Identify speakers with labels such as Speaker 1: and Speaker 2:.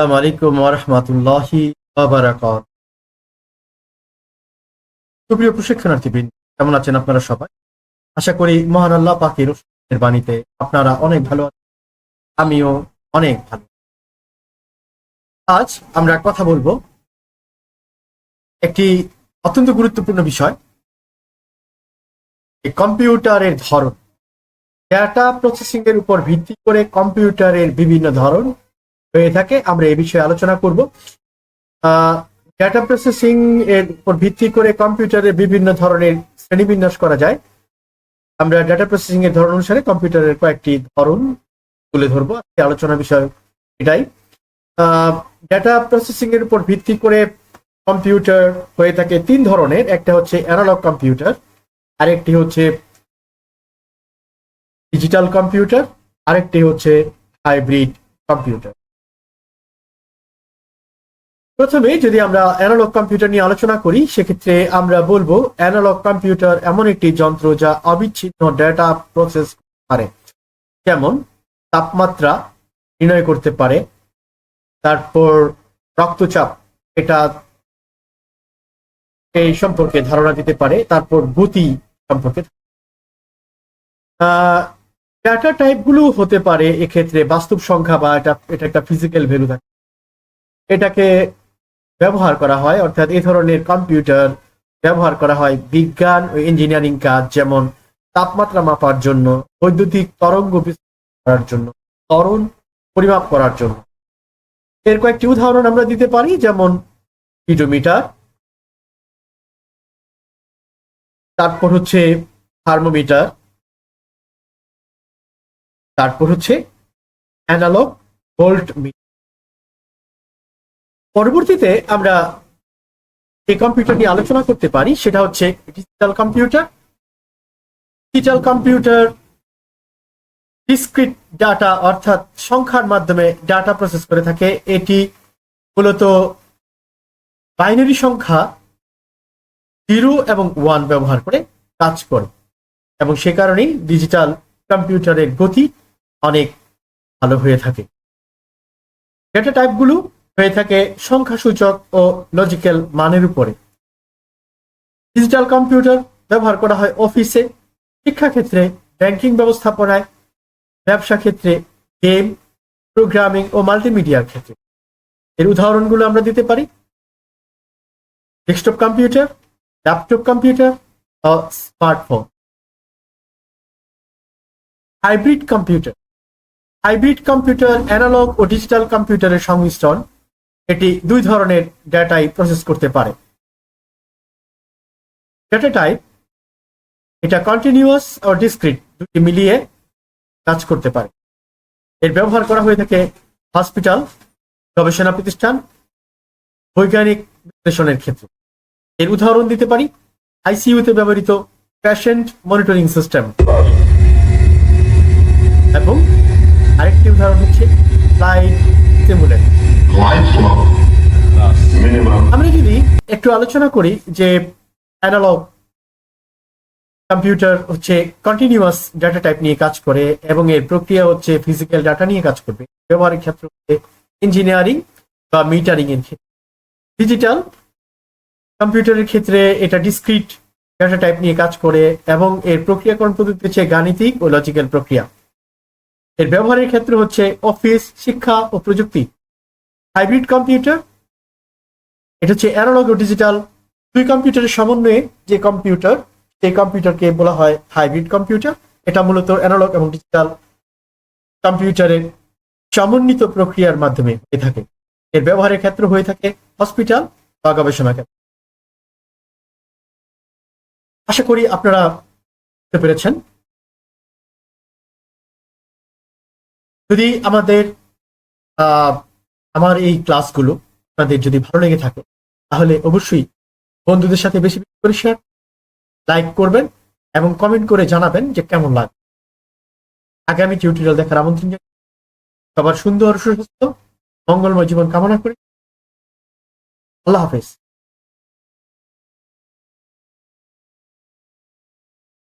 Speaker 1: আসসালামু আলাইকুম ওরহমতুল্লাহি বারাকাত সুপ্রিয় প্রশিক্ষণার্থীবৃন্দ কেমন আছেন আপনারা সবাই? আশা করি মহান আল্লাহ পাকের বাণীতে আপনারা অনেক ভালো আমিও অনেক ভালো আজ আমরা কথা বলব একটি অত্যন্ত গুরুত্বপূর্ণ বিষয়, এই কম্পিউটারের ধরন। ডেটা প্রসেসিং এর উপর ভিত্তি করে কম্পিউটারের বিভিন্ন ধরন হয়ে থাকে, আমরা এই বিষয়ে আলোচনা করব। ডেটা প্রসেসিং এর উপর ভিত্তি করে কম্পিউটারের বিভিন্ন ধরনের শ্রেণীবিন্যাস করা যায়। আমরা ডেটা প্রসেসিং এর ধরন অনুসারে কম্পিউটারের কয়েকটি ধরন তুলে ধরবো। আলোচনা বিষয় এটাই। ডেটা প্রসেসিং এর উপর ভিত্তি করে কম্পিউটার হয়ে থাকে তিন ধরনের। একটা হচ্ছে অ্যানালগ কম্পিউটার আরেকটি হচ্ছে ডিজিটাল কম্পিউটার আরেকটি হচ্ছে হাইব্রিড কম্পিউটার প্রথমে যদি আমরা অ্যানালগ কম্পিউটার নিয়ে আলোচনা করি, সেক্ষেত্রে আমরা বলব অ্যানালগ কম্পিউটার এমন একটি যন্ত্র যা অবিচ্ছিন্ন ডেটা প্রসেস পারে যেমন তাপমাত্রা নির্ণয় করতে পারে, তারপর রক্তচাপ, এটা এই সম্পর্কে ধারণা দিতে পারে, তারপর গতি সম্পর্কে। ডাটা টাইপগুলো হতে পারে এক্ষেত্রে বাস্তব সংখ্যা বা এটা এটা একটা ফিজিক্যাল ভ্যালু থাকে। এটাকে ব্যবহার করা হয়, অর্থাৎ এই ধরনের কম্পিউটার ব্যবহার করা হয় বিজ্ঞান ও ইঞ্জিনিয়ারিং কাজ, যেমন তাপমাত্রা মাপার জন্য, বৈদ্যুতিক তরঙ্গ করার জন্য, ত্বরণ পরিমাপ করার জন্য। এর কয়েকটি উদাহরণ আমরা দিতে পারি, যেমন পিডোমিটার তারপর হচ্ছে থার্মোমিটার তারপর হচ্ছে অ্যানালগ ভোল্ট পরবর্তীতে আমরা যে কম্পিউটার নিয়ে আলোচনা করতে পারি, সেটা হচ্ছে digital computer digital computer discrete data অর্থাৎ সংখ্যার মাধ্যমে ডাটা প্রসেস করে থাকে। এটি মূলত বাইনারি সংখ্যা জিরো এবং ওয়ান ব্যবহার করে কাজ করে এবং সে কারণেই ডিজিটাল কম্পিউটারের গতি অনেক ভালো হয়ে থাকে। ডেটা টাইপগুলো হয়ে থাকে সংখ্যাসূচক ও লজিক্যাল মানের উপরে। ডিজিটাল কম্পিউটার ব্যবহার করা হয় অফিসে শিক্ষাক্ষেত্রে ব্যাংকিং ব্যবস্থাপনায়, ব্যবসা ক্ষেত্রে গেম প্রোগ্রামিং ও মাল্টিমিডিয়ার ক্ষেত্রে। এর উদাহরণগুলো আমরা দিতে পারি। ডেস্কটপ কম্পিউটার ল্যাপটপ কম্পিউটার ও smartphone hybrid computer hybrid computer analog ও ডিজিটাল কম্পিউটারের সংমিশ্রণ এটি দুই ধরনের ডেটাই প্রসেস করতে পারে। ডেটা টাইপ এটা কন্টিনিউয়াস ও ডিসক্রিট দুটি মিলিয়ে কাজ করতে পারে। এর ব্যবহার করা হয়ে থাকে হসপিটাল গবেষণা প্রতিষ্ঠান, বৈজ্ঞানিক বিশ্লেষণের ক্ষেত্রে। এর উদাহরণ দিতে পারি, আইসিইউতে ব্যবহৃত প্যাশেন্ট মনিটরিং সিস্টেম এবং আরেকটি উদাহরণ হচ্ছে ফ্লাইট সিমুলেটর আমরা যদি একটু আলোচনা করি যে অ্যানালগ কম্পিউটার হচ্ছে কন্টিনিউয়াস ডাটা টাইপ নিয়ে কাজ করে এবং এর প্রক্রিয়া হচ্ছে ফিজিক্যাল ডাটা নিয়ে কাজ করবে। ব্যবহারের ক্ষেত্রে ইঞ্জিনিয়ারিং বা মিটারিং এর ক্ষেত্রে। ডিজিটাল কম্পিউটারের ক্ষেত্রে এটা ডিসক্রিট ডাটা টাইপ নিয়ে কাজ করে এবং এর প্রক্রিয়াকরণ পদ্ধতি হচ্ছে গাণিতিক ও লজিক্যাল প্রক্রিয়া। এর ব্যবহারের ক্ষেত্রে হচ্ছে অফিস শিক্ষা ও প্রযুক্তি। হাইব্রিড কম্পিউটার, এটা হচ্ছে অ্যানালগ ও ডিজিটাল। দুই কম্পিউটারের সমন্বয়ে যে কম্পিউটার, সেই কম্পিউটারকে বলা হয় হাইব্রিড কম্পিউটার। এটা মূলত অ্যানালগ এবং ডিজিটাল কম্পিউটারের সমন্বিত প্রক্রিয়ার মাধ্যমে হয়ে থাকে। এর ব্যবহারের ক্ষেত্র হয়ে থাকে হসপিটাল বা গবেষণা ক্ষেত্র আশা করি আপনারা বুঝতে পেরেছেন। যদি আমাদের আমার এই ক্লাসগুলো আপনাদের যদি ভালো লেগে থাকে, তাহলে অবশ্যই বন্ধুদের সাথে বেশি বেশি করে শেয়ার লাইক করবেন এবং কমেন্ট করে জানাবেন যে কেমন লাগে। আগামী টিউটোরিয়াল দেখার আমন্ত্রণ জানাই। সবার সুন্দর সুস্থ মঙ্গলময় জীবন কামনা করি। আল্লাহ হাফেজ।